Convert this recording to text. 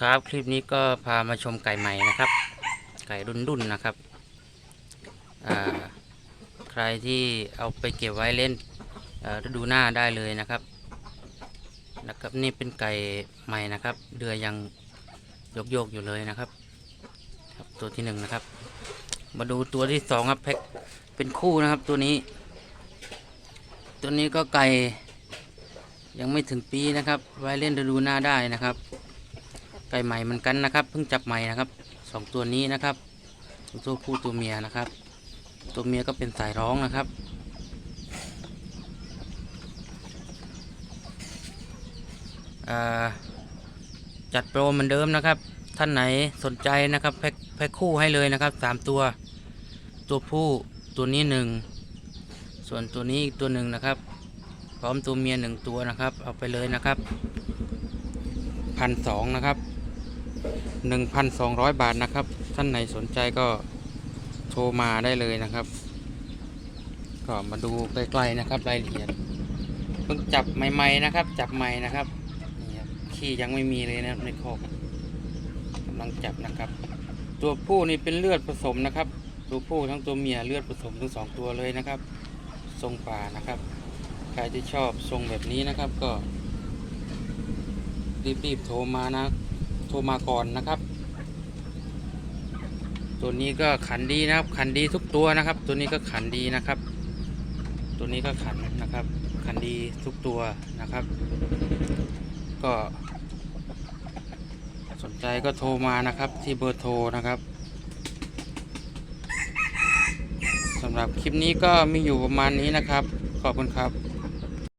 ครับคลิปนี้ก็พามาชมไก่ใหม่นะครับ ไก่รุ่นรุ่นๆนะครับใครที่เอาไปเก็บไว้เล่นฤดูหน้าได้เลยนะครับนะครับนี่เป็นไก่ใหม่นะครับเดือยังโยกโยกๆอยู่เลยนะครับครับตัวที่หนึ่งนะครับ มาดูตัวที่สองครับแพ็คเป็นคู่นะครับตัวนี้ ตัวนี้ก็ไก่ยังไม่ถึงปีนะครับ ไว้เล่นฤดูหน้าได้นะครับ ก่ใหม่เหมือนกันนะครับเพิ่งจับใหม่นะครับสองตัวนี้นะครับตัวผู้ตัวเมียนะครับ ตัวเมียก็เป็นสายร้องนะครับจัดโปรเหมือนเดิมนะครับ ท่านไหนสนใจนะครับ แพ็คแพ็คคู่ให้เลยนะครับสามตัว ตัวผู้ตัวนี้หนึ่งส่วนตัวนี้อีกตัวหนึ่งนะครับ พร้อมตัวเมียหนึ่งตัวนะครับ เอาไปเลยนะครับพันสองนะครับ หนึ่งพันสองร้อยบาทนะครับ ท่านไหนสนใจก็โทรมาได้เลยนะครับ ก็มาดูใกล้ๆนะครับรายละเอียดเพิ่งจับใหม่ๆนะครับ จับใหม่นะครับนี่ครับขี้ยังไม่มีเลยนะครับในคอกกำลังจับนะครับ ตัวผู้นี่เป็นเลือดผสมนะครับ ตัวผู้ทั้งตัวเมียเลือดผสมทั้งสองตัวเลยนะครับ ทรงป่านะครับ ใครที่ชอบทรงแบบนี้นะครับก็รีบๆโทรมานะ โทรมาก่อนนะครับ ตัวนี้ก็ขันดีนะครับ ขันดีทุกตัวนะครับ ตัวนี้ก็ขันดีนะครับ ตัวนี้ก็ขันนะครับ ขันดีทุกตัวนะครับ ก็ สนใจก็โทรมานะครับ ที่เบอร์โทรนะครับสำหรับคลิปนี้ก็มีอยู่ประมาณนี้นะครับ ขอบคุณครับ